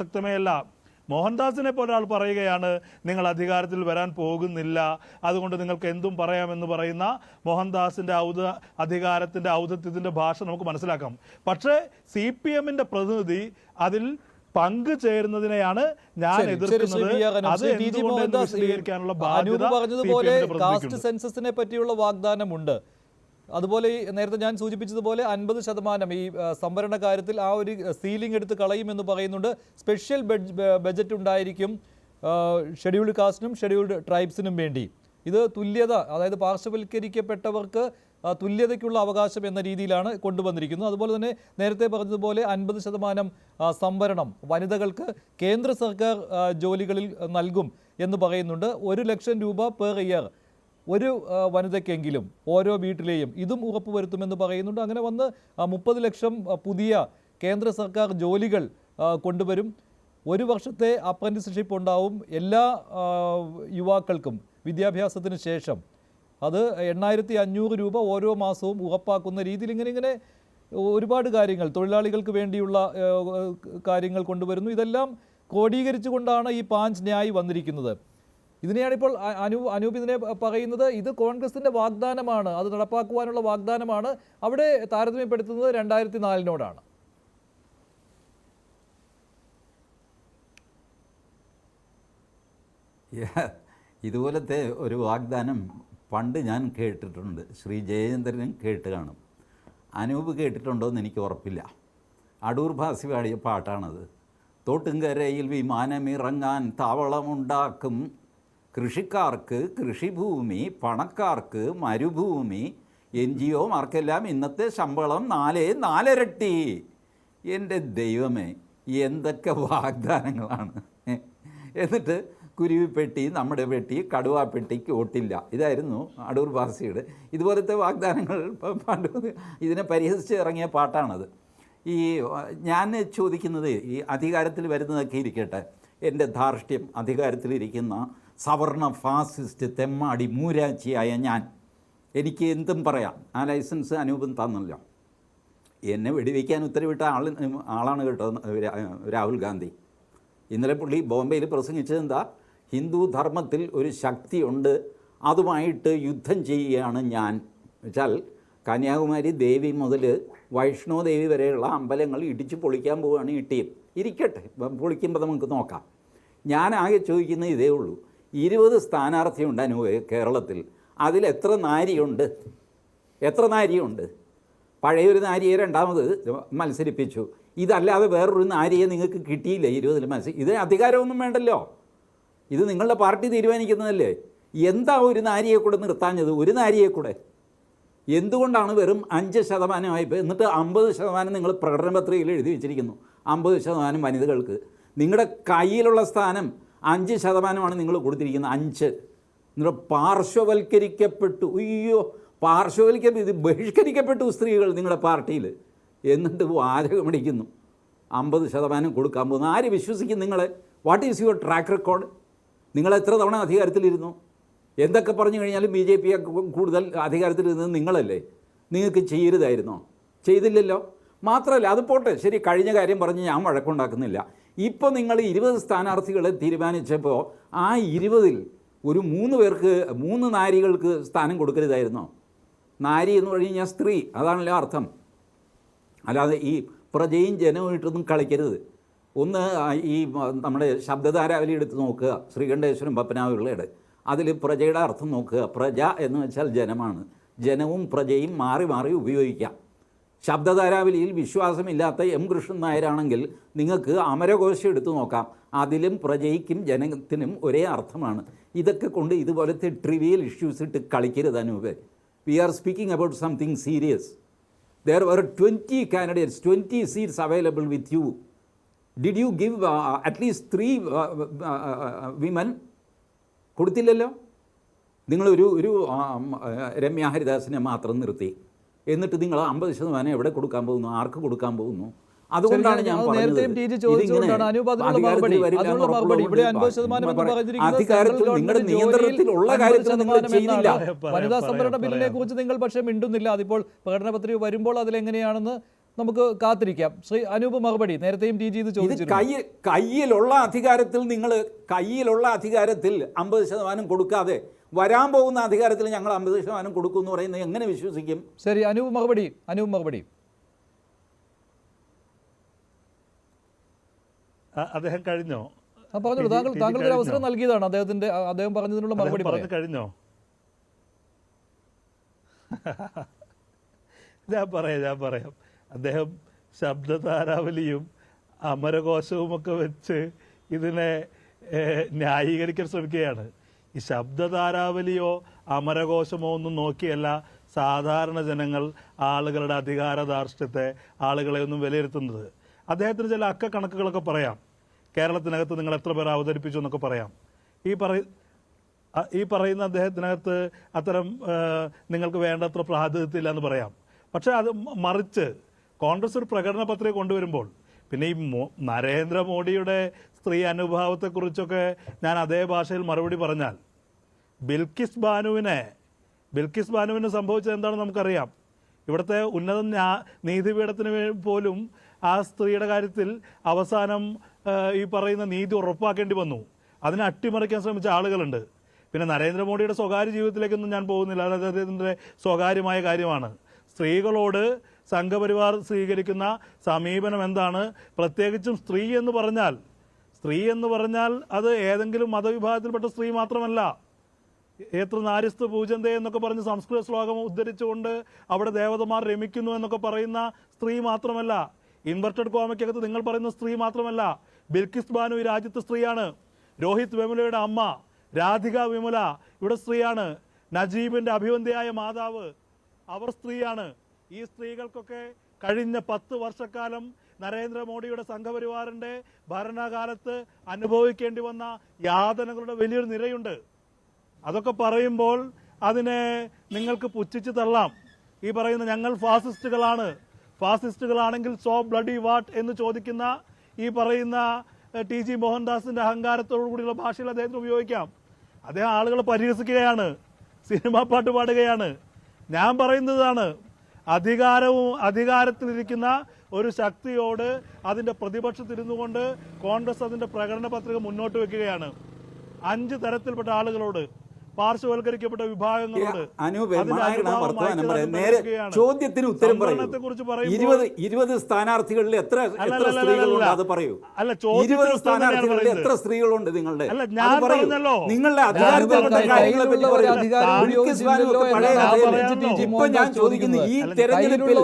ശക്തമേ അല്ല മോഹൻദാസിനെ പോലെ ഒരാൾ പറയുകയാണ് നിങ്ങൾ അധികാരത്തിൽ വരാൻ പോകുന്നില്ല. അതുകൊണ്ട് നിങ്ങൾക്ക് എന്തും പറയാമെന്ന് പറയുന്ന മോഹൻദാസിന്റെ ഔദ അധികാരത്തിന്റെ ഔദത്യത്തിന്റെ ഭാഷ നമുക്ക് മനസ്സിലാക്കാം. പക്ഷേ സി പി എമ്മിന്റെ പ്രതിനിധി അതിൽ പങ്കു ചേരുന്നതിനെയാണ് ഞാൻ എതിർക്കുന്നത്. അത് പറഞ്ഞതുപോലെ കാസ്റ്റ്. സെൻസസിനെ പറ്റിയുള്ള വാഗ്ദാനമുണ്ട്. അതുപോലെ ഈ നേരത്തെ ഞാൻ സൂചിപ്പിച്ചതുപോലെ അൻപത് ശതമാനം ഈ സംവരണ കാര്യത്തിൽ ആ ഒരു സീലിംഗ് എടുത്ത് കളയുമെന്ന് പറയുന്നുണ്ട്. സ്പെഷ്യൽ ബഡ്ജറ്റ് ഉണ്ടായിരിക്കും ഷെഡ്യൂൾഡ് കാസ്റ്റിനും ഷെഡ്യൂൾഡ് ട്രൈബ്സിനും വേണ്ടി. ഇത് തുല്യത അതായത് പാർശ്വവൽക്കരിക്കപ്പെട്ടവർക്ക് തുല്യതയ്ക്കുള്ള അവകാശം എന്ന രീതിയിലാണ് കൊണ്ടുവന്നിരിക്കുന്നത്. അതുപോലെ തന്നെ നേരത്തെ പറഞ്ഞതുപോലെ അൻപത് ശതമാനം സംവരണം വനിതകൾക്ക് കേന്ദ്ര സർക്കാർ ജോലികളിൽ നൽകും എന്ന് പറയുന്നുണ്ട്. ഒരു ലക്ഷം രൂപ പെർ ഇയർ ഒരു വനിതയ്ക്കെങ്കിലും ഓരോ വീട്ടിലെയും ഇതും ഉറപ്പുവരുത്തുമെന്ന് പറയുന്നുണ്ട്. അങ്ങനെ വന്ന് മുപ്പത് ലക്ഷം പുതിയ കേന്ദ്ര സർക്കാർ ജോലികൾ കൊണ്ടുവരും. ഒരു വർഷത്തെ അപ്രന്റിസ്ഷിപ്പ് ഉണ്ടാവും എല്ലാ യുവാക്കൾക്കും വിദ്യാഭ്യാസത്തിന് ശേഷം. അത് എണ്ണായിരത്തി അഞ്ഞൂറ് രൂപ ഓരോ മാസവും ഉറപ്പാക്കുന്ന രീതിയിൽ ഇങ്ങനെ ഇങ്ങനെ ഒരുപാട് കാര്യങ്ങൾ തൊഴിലാളികൾക്ക് വേണ്ടിയുള്ള കാര്യങ്ങൾ കൊണ്ടുവരുന്നു. ഇതെല്ലാം ക്രോഡീകരിച്ചുകൊണ്ടാണ് ഈ പാഞ്ച് ന്യായ് വന്നിരിക്കുന്നത്. ഇതിനെയാണ് ഇപ്പോൾ അനു അനൂപ് ഇതിനെ പറയുന്നത്. ഇത് കോൺഗ്രസിന്റെ വാഗ്ദാനമാണ്. അത് നടപ്പാക്കുവാനുള്ള വാഗ്ദാനമാണ്. അവിടെ താരതമ്യപ്പെടുത്തുന്നത് രണ്ടായിരത്തി നാലിനോടാണ് ഇതുപോലത്തെ ഒരു വാഗ്ദാനം പണ്ട് ഞാൻ കേട്ടിട്ടുണ്ട്. ശ്രീ ജയചന്ദ്രനും കേട്ട് കാണും. അനൂപ് കേട്ടിട്ടുണ്ടോ എന്ന് എനിക്ക് ഉറപ്പില്ല. അടൂർ ഭാസി പാടിയ പാട്ടാണത്. തോട്ടുംകരയിൽ വിമാനമിറങ്ങാൻ താവളമുണ്ടാക്കും. കൃഷിക്കാർക്ക് കൃഷിഭൂമി പണക്കാർക്ക് മരുഭൂമി എൻ ജി ഒമാർക്കെല്ലാം ഇന്നത്തെ ശമ്പളം നാലേ നാലരട്ടി. എന്റെ ദൈവമേ എന്തൊക്കെ വാഗ്ദാനങ്ങളാണ്. എന്നിട്ട് കുരുവിപ്പെട്ടി നമ്മുടെ പെട്ടി കടുവാപ്പെട്ടിക്ക് ഓട്ടില്ല ഇതായിരുന്നു അടൂർ ഭാസിയുടെ ഇതുപോലത്തെ വാഗ്ദാനങ്ങൾ പണ്ട് ഇതിനെ പരിഹസിച്ച് ഇറങ്ങിയ പാട്ടാണത്. ഈ ഞാൻ ചോദിക്കുന്നത് ഈ അധികാരത്തിൽ വരുന്നതൊക്കെ ഇരിക്കട്ടെ. എന്റെ ധാർഷ്ട്യം അധികാരത്തിലിരിക്കുന്ന സവർണ ഫാസിസ്റ്റ് തെമ്മാടി മൂരാച്ചിയായ ഞാൻ. എനിക്ക് എന്തും പറയാം. ആ ലൈസൻസ് അനൂപം തന്നല്ലോ. എന്നെ വെടിവെക്കാൻ ഉത്തരവിട്ട ആൾ ആളാണ് കേട്ടോ രാഹുൽ ഗാന്ധി. ഇന്നലെ പുള്ളി ബോംബെയിൽ പ്രസംഗിച്ചത് എന്താ? ഹിന്ദു ധർമ്മത്തിൽ ഒരു ശക്തിയുണ്ട് അതുമായിട്ട് യുദ്ധം ചെയ്യുകയാണ് ഞാൻ. വെച്ചാൽ കന്യാകുമാരി ദേവി മുതൽ വൈഷ്ണോ ദേവി വരെയുള്ള അമ്പലങ്ങൾ ഇടിച്ച് പൊളിക്കാൻ പോവുകയാണ് ഈ ടീം. ഇരിക്കട്ടെ പൊളിക്കുമ്പോൾ നമുക്ക് നോക്കാം. ഞാൻ ആകെ ചോദിക്കുന്നത് ഇതേ ഉള്ളൂ. ഇരുപത് സ്ഥാനാർത്ഥിയുണ്ട് അനു കേരളത്തിൽ. അതിൽ എത്ര നാരിയുണ്ട്? എത്ര നാരിയുണ്ട്? പഴയൊരു നാരിയെ രണ്ടാമത് മത്സരിപ്പിച്ചു. ഇതല്ലാതെ വേറൊരു നാരിയെ നിങ്ങൾക്ക് കിട്ടിയില്ല ഇരുപതിൽ മത്സരം ഇത് അധികാരമൊന്നും വേണ്ടല്ലോ. ഇത് നിങ്ങളുടെ പാർട്ടി തീരുമാനിക്കുന്നതല്ലേ? എന്താ ഒരു നാരിയെ കൂടെ നിർത്താഞ്ഞത്? ഒരു നാരിയെ കൂടെ. എന്തുകൊണ്ടാണ് വെറും അഞ്ച് ശതമാനമായിപ്പോൾ എന്നിട്ട് അമ്പത് ശതമാനം നിങ്ങൾ പ്രകടന പത്രികയിൽ എഴുതി വെച്ചിരിക്കുന്നു. അമ്പത് ശതമാനം വനിതകൾക്ക്. നിങ്ങളുടെ കയ്യിലുള്ള സ്ഥാനം അഞ്ച് ശതമാനമാണ് നിങ്ങൾ കൊടുത്തിരിക്കുന്നത് അഞ്ച്. നിങ്ങളുടെ പാർശ്വവൽക്കരിക്കപ്പെട്ടു. അയ്യോ പാർശ്വവൽക്കരിക്ക ഇത് ബഹിഷ്കരിക്കപ്പെട്ടു സ്ത്രീകൾ നിങ്ങളുടെ പാർട്ടിയിൽ. എന്നിട്ട് വാചകമടിക്കുന്നു. അമ്പത് ശതമാനം കൊടുക്കാൻ പോകുന്നു ആര് വിശ്വസിക്കും നിങ്ങളെ? What is your track record നിങ്ങൾ എത്ര തവണ അധികാരത്തിലിരുന്നു? എന്തൊക്കെ പറഞ്ഞു കഴിഞ്ഞാലും ബി ജെ പി കൂടുതൽ അധികാരത്തിലിരുന്നത് നിങ്ങളല്ലേ? നിങ്ങൾക്ക് ചെയ്യരുതായിരുന്നോ? ചെയ്തില്ലല്ലോ? മാത്രമല്ല അത് പോട്ടെ. ശരി കഴിഞ്ഞ കാര്യം പറഞ്ഞ് ഞാൻ വഴക്കുണ്ടാക്കുന്നില്ല. ഇപ്പോൾ നിങ്ങൾ ഇരുപത് സ്ഥാനാർത്ഥികളെ തീരുമാനിച്ചപ്പോൾ ആ ഇരുപതിൽ ഒരു മൂന്ന് പേർക്ക് മൂന്ന് നാരികൾക്ക് സ്ഥാനം കൊടുക്കരുതായിരുന്നോ? നാരി എന്ന് പറഞ്ഞു കഴിഞ്ഞാൽ സ്ത്രീ അതാണല്ലോ അർത്ഥം. അല്ലാതെ ഈ പ്രജയും ജനവുമായിട്ടൊന്നും കളിക്കരുത്. ഒന്ന് ഈ നമ്മുടെ ശബ്ദധാരാവലി എടുത്ത് നോക്കുക ശ്രീകണ്ഠേശ്വരം പപ്പനാവിള്ളയുടെ അതിൽ പ്രജയുടെ അർത്ഥം നോക്കുക. പ്രജ എന്ന് വെച്ചാൽ ജനമാണ്. ജനവും പ്രജയും മാറി മാറി ഉപയോഗിക്കാം. ശബ്ദധാരാവലിയിൽ വിശ്വാസമില്ലാത്ത എം. കൃഷ്ണൻ നായരാണെങ്കിൽ നിങ്ങൾക്ക് അമരകോശം എടുത്തു നോക്കാം. അതിലും പ്രജയിക്കും ജനത്തിനും ഒരേ അർത്ഥമാണ്. ഇതൊക്കെ കൊണ്ട് ഇതുപോലത്തെ ട്രിവിയൽ ഇഷ്യൂസ് ഇട്ട് കളിക്കരുത് Anoop. We are speaking about something serious there were 20 candidates, 20 seats available with you. Did you give uh, at least three uh, uh, uh, women? കൊടുത്തില്ലല്ലോ? നിങ്ങളൊരു ഒരു രമ്യ ഹരിദാസിനെ മാത്രം നിർത്തി. എന്നിട്ട് നിങ്ങൾ അമ്പത് ശതമാനം എവിടെ കൊടുക്കാൻ പോകുന്നു? ആർക്ക് കൊടുക്കാൻ പോകുന്നു? അതുകൊണ്ടാണ് ഞാൻ അധികാരത്തിൽ മറുപടി. വരില്ല അതിനുള്ള എന്ന് മറുപടി. ഇവിടെ 50% എന്ന് പറ- പറഞ്ഞിരിക്കുന്നത് നിങ്ങളുടെ നിയന്ത്രണത്തിലുള്ള കാര്യത്തിൽ നിങ്ങൾ 50% ചെയ്തില്ല എന്നാണ്. പറയാം, വനിതാ സംവരണ ബില്ലിനെ കുറിച്ച് നിങ്ങൾ പക്ഷേ മിണ്ടുന്നില്ല. അതിപ്പോൾ പ്രകടന പത്രിക വരുമ്പോൾ അതിലെങ്ങനെയാണെന്ന് നമുക്ക് കാത്തിരിക്കാം. ശ്രീ അനൂപ് മറുപടി. നേരത്തെയും ടി ജി ഇത് ചോദിച്ചു കയ്യിലുള്ള അധികാരത്തിൽ നിങ്ങൾ കയ്യിലുള്ള അധികാരത്തിൽ അമ്പത് ശതമാനം കൊടുക്കാതെ വരാൻ പോകുന്ന അധികാരത്തിൽ ഞങ്ങൾ അമ്പത് ശതമാനം കൊടുക്കും എന്ന് പറയുന്നത് എങ്ങനെ വിശ്വസിക്കും? ശരി അനൂപ് മറുപടി അനൂപ് മറുപടി. അദ്ദേഹം കഴിഞ്ഞോ? പറഞ്ഞോളൂ. താങ്കൾ താങ്കൾക്ക് ഒരു അവസരം നൽകിയതാണ് അദ്ദേഹത്തിന്റെ അദ്ദേഹം പറഞ്ഞതിനുള്ള മറുപടി പറഞ്ഞു കഴിഞ്ഞോ? ഞാൻ പറയാം ഞാൻ പറയാം. അദ്ദേഹം ശബ്ദതാരാവലിയും അമരകോശവും ഒക്കെ വെച്ച് ഇതിനെ ന്യായീകരിക്കാൻ ശ്രമിക്കുകയാണ്. ഈ ശബ്ദതാരാവലിയോ അമരകോശമോ ഒന്നും നോക്കിയല്ല. സാധാരണ ജനങ്ങൾ ആളുകളുടെ അധികാര ധാർഷ്ട്യത്തെ ആളുകളെ ഒന്നും വിലയിരുത്തുന്നത്. അദ്ദേഹത്തിന് ചില അക്ക കണക്കുകളൊക്കെ പറയാം. കേരളത്തിനകത്ത് നിങ്ങൾ എത്ര പേർ അവതരിപ്പിച്ചു എന്നൊക്കെ പറയാം. ഈ പറയ ഈ പറയുന്ന അദ്ദേഹത്തിനകത്ത് അത്തരം നിങ്ങൾക്ക് വേണ്ടത്ര പ്രാതിനിധ്യമില്ല എന്ന് പറയാം. പക്ഷേ അത് മറിച്ച് കോൺഗ്രസ് ഒരു പ്രകടന പത്രിക കൊണ്ടുവരുമ്പോൾ പിന്നെ ഈ നരേന്ദ്രമോദിയുടെ സ്ത്രീ അനുഭാവത്തെക്കുറിച്ചൊക്കെ ഞാൻ അതേ ഭാഷയിൽ മറുപടി പറഞ്ഞാൽ ബിൽക്കിസ് ബാനുവിനെ ബിൽക്കിസ് ബാനുവിന് സംഭവിച്ചത് എന്താണെന്ന് നമുക്കറിയാം. ഇവിടുത്തെ ഉന്നത നീതിപീഠത്തിന് പോലും ആ സ്ത്രീയുടെ കാര്യത്തിൽ അവസാനം ഈ പറയുന്ന നീതി ഉറപ്പാക്കേണ്ടി വന്നു. അതിനെ അട്ടിമറിക്കാൻ ശ്രമിച്ച ആളുകളുണ്ട്. പിന്നെ നരേന്ദ്രമോദിയുടെ സ്വകാര്യ ജീവിതത്തിലേക്കൊന്നും ഞാൻ പോകുന്നില്ല. അത് അദ്ദേഹത്തിന്റെ സ്വകാര്യമായ കാര്യമാണ്. സ്ത്രീകളോട് സംഘപരിവാർ സ്വീകരിക്കുന്ന സമീപനം എന്താണ്? പ്രത്യേകിച്ചും സ്ത്രീ എന്ന് പറഞ്ഞാൽ സ്ത്രീ എന്ന് പറഞ്ഞാൽ അത് ഏതെങ്കിലും മതവിഭാഗത്തിൽപ്പെട്ട സ്ത്രീ മാത്രമല്ല. എത്ര നാരിസ്തു പൂജന്തേ എന്നൊക്കെ പറഞ്ഞ് സംസ്കൃത ശ്ലോകം ഉദ്ധരിച്ചുകൊണ്ട് അവിടെ ദേവതമാർ രമിക്കുന്നു എന്നൊക്കെ പറയുന്ന സ്ത്രീ മാത്രമല്ല. ഇൻവെർട്ടഡ് കോമയ്ക്കകത്ത് നിങ്ങൾ പറയുന്ന സ്ത്രീ മാത്രമല്ല. ബിൽക്കിസ് ബാനു ഈ രാജ്യത്തെ സ്ത്രീയാണ്. രോഹിത് വിമലയുടെ അമ്മ. രാധിക വിമല ഇവിടെ സ്ത്രീയാണ്. നജീബിന്റെ അഭിവന്ധിയായ മാതാവ് അവർ സ്ത്രീയാണ്. ഈ സ്ത്രീകൾക്കൊക്കെ കഴിഞ്ഞ പത്ത് വർഷക്കാലം നരേന്ദ്രമോദിയുടെ സംഘപരിവാറിന്റെ ഭരണകാലത്ത് അനുഭവിക്കേണ്ടി വന്ന യാതനകളുടെ വലിയൊരു നിരയുണ്ട്. അതൊക്കെ പറയുമ്പോൾ അതിനെ നിങ്ങൾക്ക് പുച്ഛിച്ച് തള്ളാം. ഈ പറയുന്ന ഞങ്ങൾ ഫാസിസ്റ്റുകളാണ്. ഫാസിസ്റ്റുകളാണെങ്കിൽ സോ ബ്ലഡി വാട്ട് എന്ന് ചോദിക്കുന്ന ഈ പറയുന്ന ടി ജി മോഹൻദാസിന്റെ അഹങ്കാരത്തോടു കൂടിയുള്ള ഭാഷയിൽ അദ്ദേഹത്തിന് ഉപയോഗിക്കാം. അദ്ദേഹം ആളുകളെ പരിഹസിക്കുകയാണ്. സിനിമാ പാട്ട് പാടുകയാണ്. ഞാൻ പറയുന്നതാണ് അധികാരവും അധികാരത്തിലിരിക്കുന്ന ഒരു ശക്തിയോട് അതിന്റെ പ്രതിപക്ഷത്തിരുന്നു കൊണ്ട് കോൺഗ്രസ് അതിന്റെ പ്രകടന പത്രിക മുന്നോട്ട് വെക്കുകയാണ്. അഞ്ച് തരത്തിൽപ്പെട്ട ആളുകളോട്. പാർശ്വവൽക്കരിക്കപ്പെട്ട വിഭാഗങ്ങളോട് നേരെ. ചോദ്യത്തിന് ഉത്തരം ഇരുപത് ഇരുപത് സ്ഥാനാർത്ഥികളിൽ എത്ര എത്ര സ്ത്രീകളുണ്ട്. അത് പറയൂ. അല്ല, ഇരുപത് സ്ഥാനാർത്ഥികളിൽ എത്ര സ്ത്രീകളുണ്ട് നിങ്ങളുടെ? അല്ല, ഞാൻ. പറഞ്ഞല്ലോ. നിങ്ങളുടെ ഇപ്പൊ ഞാൻ ചോദിക്കുന്നു ഈ. തെരഞ്ഞെടുപ്പിൽ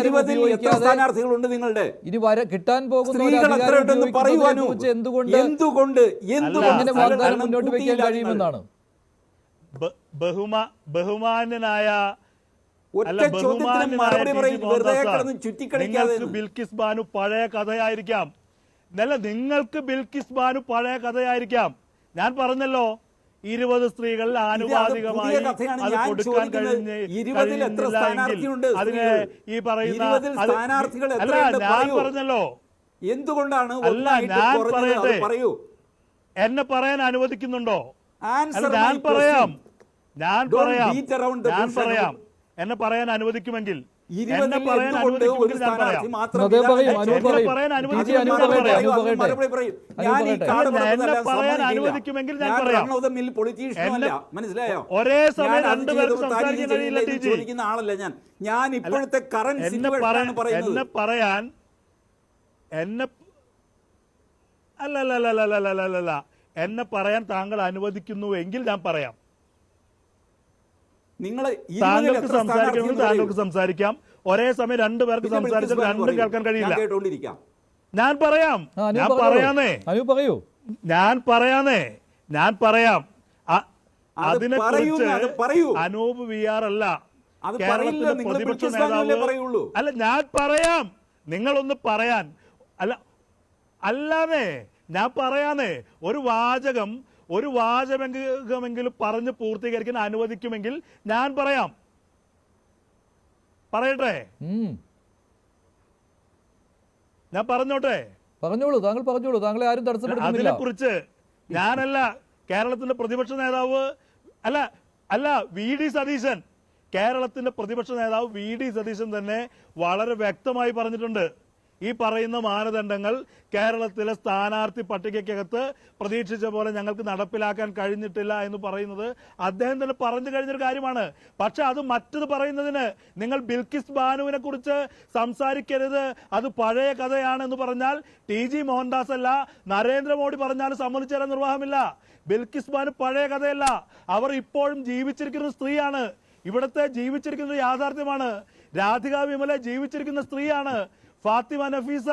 ഇരുപതിൽ എത്ര സ്ഥാനാർത്ഥികളുണ്ട് നിങ്ങളുടെ? ഇനി വര കിട്ടാൻ പോകുന്ന ഒരു സ്ത്രീകൾ എത്ര ഉണ്ടെന്ന് പറയൂ ഉപയോഗിക്കുന്നതിനെ അനു. കുറിച്ച് എന്തുകൊണ്ട് എന്തുകൊണ്ട്? എന്തുകൊണ്ട്? മുന്നോട്ട് വയ്ക്കാൻ കഴിയുമെന്നാണ്? ബഹുമാ ബഹുമാനനായ നിങ്ങൾക്ക് ബിൽക്കിസ് ബാനു പഴയ കഥയായിരിക്കാം. അല്ല നിങ്ങൾക്ക് ബിൽക്കിസ് ബാനു പഴയ കഥയായിരിക്കാം. ഞാൻ പറഞ്ഞല്ലോ ഇരുപത് സ്ത്രീകളിൽ ആനുപാതികമായി അത് കൊടുക്കാൻ ചോദിക്കുന്നത്. കഴിഞ്ഞ് ഇരുപതിൽ എത്ര കഴിയുന്നില്ല സ്ഥാനാർത്ഥിയുണ്ട് എങ്കിൽ അതിന് ഈ പറയുന്ന അല്ല ഞാൻ പറഞ്ഞല്ലോ. എന്തുകൊണ്ടാണ് അല്ല, ഞാൻ പറയട്ടെ. എന്നെ പറയാൻ അനുവദിക്കുന്നുണ്ടോ? ഞാൻ പറയാം. ഞാൻ പറയാം. ഞാൻ പറയാം. എന്നെ പറയാൻ അനുവദിക്കുമെങ്കിൽ. എന്നെ പറയാൻ ഒരു അനുവദിക്കുമെങ്കിൽ ഞാൻ പറയാം. മനസ്സിലായോ? ഒരേ സമയം ഞാൻ രണ്ട് ചെയ്തു, പേർക്ക് താൻ ഇത് സംസാരിക്കാൻ കഴിയില്ല. ചോദിക്കുന്ന ആളല്ല ഞാൻ. ഞാൻ ഇപ്പോഴത്തെ കറന്റ് എന്നെ സിറ്റുവേഷൻ പറയാൻ ആണ് പറയുന്നത്. എന്നെ അല്ല അല്ല അല്ല അല്ല അല്ല അല്ല എന്നെ പറയാൻ താങ്കൾ അനുവദിക്കുന്നു എങ്കിൽ ഞാൻ പറയാം. നിങ്ങൾ താങ്കൾക്ക് സംസാരിക്കണമെങ്കിൽ താങ്കൾക്ക് സംസാരിക്കാം. ഒരേ സമയം രണ്ടു പേർക്ക് സംസാരിച്ചാൽ രണ്ടും കേൾക്കാൻ കഴിയില്ല. ഞാൻ പറയാം. ഞാൻ. പറയാന്നേ. പറയൂ. ഞാൻ പറയാന്നേ. ഞാൻ പറയാം. അത് അതിനെ. അനൂപ് വി ആർ അല്ല. അത് കേരളത്തിലെ നിങ്ങൾ പ്രതിപക്ഷ നേതാവ് അല്ല ഞാൻ പറയാം. നിങ്ങളൊന്ന് പറയാൻ. അല്ല അല്ലാന്നേ. ഞാൻ പറയാന്നേ ഒരു വാചകം ഒരു വാചകമെങ്കിലും പറഞ്ഞ് പൂർത്തീകരിക്കാൻ അനുവദിക്കുമെങ്കിൽ ഞാൻ പറയാം. പറയട്ടെ? ഞാൻ പറഞ്ഞോട്ടെ? പറഞ്ഞോളൂ താങ്കൾ പറഞ്ഞോളൂ താങ്കളെ ആരും തടസ്സപ്പെടുത്തുന്നില്ല. അതിനെ കുറിച്ച് ഞാനല്ല കേരളത്തിന്റെ പ്രതിപക്ഷ നേതാവ് അല്ല അല്ല വി ഡി സതീശൻ. കേരളത്തിന്റെ പ്രതിപക്ഷ നേതാവ് വി ഡി സതീശൻ തന്നെ വളരെ വ്യക്തമായി പറഞ്ഞിട്ടുണ്ട്. ഈ പറയുന്ന മാനദണ്ഡങ്ങൾ കേരളത്തിലെ സ്ഥാനാർത്ഥി പട്ടികയ്ക്കകത്ത് പ്രതീക്ഷിച്ച പോലെ ഞങ്ങൾക്ക് നടപ്പിലാക്കാൻ കഴിഞ്ഞിട്ടില്ല എന്ന് പറയുന്നത് അദ്ദേഹം തന്നെ പറഞ്ഞു കഴിഞ്ഞൊരു കാര്യമാണ്. പക്ഷെ അത് മറ്റത് പറയുന്നതിന് നിങ്ങൾ ബിൽക്കിസ് ബാനുവിനെ കുറിച്ച് സംസാരിക്കരുത്. അത് പഴയ കഥയാണെന്ന് പറഞ്ഞാൽ ടി ജി മോഹൻദാസ് അല്ല നരേന്ദ്രമോദി പറഞ്ഞാലും സമ്മതിച്ചു നിർവാഹമില്ല. ബിൽക്കിസ് ബാനു പഴയ കഥയല്ല. അവർ ഇപ്പോഴും ജീവിച്ചിരിക്കുന്ന സ്ത്രീയാണ്. ഇവിടുത്തെ ജീവിച്ചിരിക്കുന്ന യാഥാർത്ഥ്യമാണ്. രാധിക വിമല ജീവിച്ചിരിക്കുന്ന സ്ത്രീയാണ്. ഫാത്തിമ നഫീസ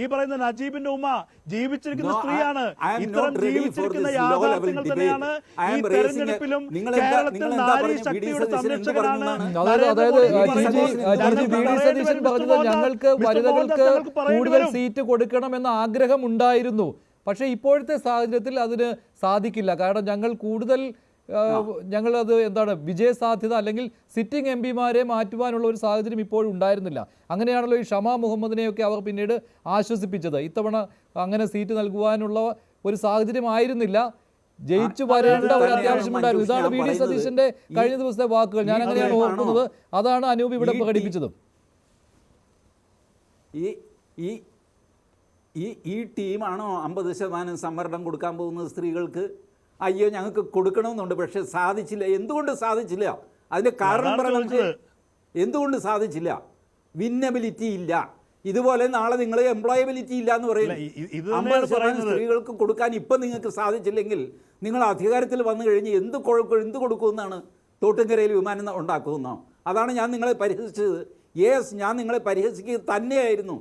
ഈ പറയുന്ന നജീബിന്റെ ഉമ്മ ജീവിച്ചിരിക്കുന്ന സ്ത്രീയാണ്. ഇത്തരം ജീവിച്ചിരിക്കുന്ന യാഥാർത്ഥ്യങ്ങൾ തന്നെയാണ് ഈ തെരഞ്ഞെടുപ്പിലും നിങ്ങൾ കേരളത്തിൽ നാരി ശക്തിയുടെ സംരക്ഷകരാണ് സംരക്ഷകനാണ് ഞങ്ങൾക്ക് വനിതകൾക്ക് കൂടുതൽ. സീറ്റ് കൊടുക്കണമെന്ന ആഗ്രഹം ഉണ്ടായിരുന്നു പക്ഷേ ഇപ്പോഴത്തെ സാഹചര്യത്തിൽ അതിന് സാധിക്കില്ല. കാരണം ഞങ്ങൾ കൂടുതൽ അത് എന്താണ് വിജയ സാധ്യത അല്ലെങ്കിൽ സിറ്റിംഗ് എം പിമാരെ മാറ്റുവാനുള്ള ഒരു സാഹചര്യം ഇപ്പോഴും ഉണ്ടായിരുന്നില്ല. അങ്ങനെയാണല്ലോ ഈ ഷമാ മുഹമ്മദിനെയൊക്കെ അവർ പിന്നീട് ആശ്വസിപ്പിച്ചത്. ഇത്തവണ അങ്ങനെ സീറ്റ് നൽകുവാനുള്ള ഒരു സാഹചര്യം ആയിരുന്നില്ല. ജയിച്ചു വരേണ്ട ഒരു അത്യാവശ്യമുണ്ടായിരുന്നു ഇതാണ് വി ഡി സതീശന്റെ കഴിഞ്ഞ ദിവസത്തെ വാക്കുകൾ. ഞാൻ അങ്ങനെയാണ് ഓർക്കുന്നത്. അതാണ് അനൂപ് ഇവിടെ പ്രകടിപ്പിച്ചതും. ഈ ഈ ഈ ഈ ടീമാണോ അമ്പത് ശതമാനം സംവരണം കൊടുക്കാൻ പോകുന്നത് സ്ത്രീകൾക്ക്? അയ്യോ ഞങ്ങൾക്ക് കൊടുക്കണമെന്നുണ്ട് പക്ഷെ സാധിച്ചില്ല. എന്തുകൊണ്ട് സാധിച്ചില്ല? അതിന് കാരണം പറഞ്ഞത് എന്തുകൊണ്ട് സാധിച്ചില്ല? വിന്നബിലിറ്റി ഇല്ല. ഇതുപോലെ നാളെ നിങ്ങൾ എംപ്ലോയബിലിറ്റി ഇല്ല എന്ന് പറയും. അമ്പത് ശതമാനം പറയുന്നത്. സ്ത്രീകൾക്ക് കൊടുക്കാൻ ഇപ്പം നിങ്ങൾക്ക് സാധിച്ചില്ലെങ്കിൽ നിങ്ങൾ അധികാരത്തിൽ വന്നു കഴിഞ്ഞ് എന്ത് കൊഴ- എന്ത് കൊടുക്കുമെന്നാണ് തോട്ടുംകരയിൽ വിമാനം ഉണ്ടാക്കുമെന്നോ അതാണ് ഞാൻ നിങ്ങളെ പരിഹസിച്ചത്. യെസ് ഞാൻ നിങ്ങളെ പരിഹസിക്കുക തന്നെയായിരുന്നു.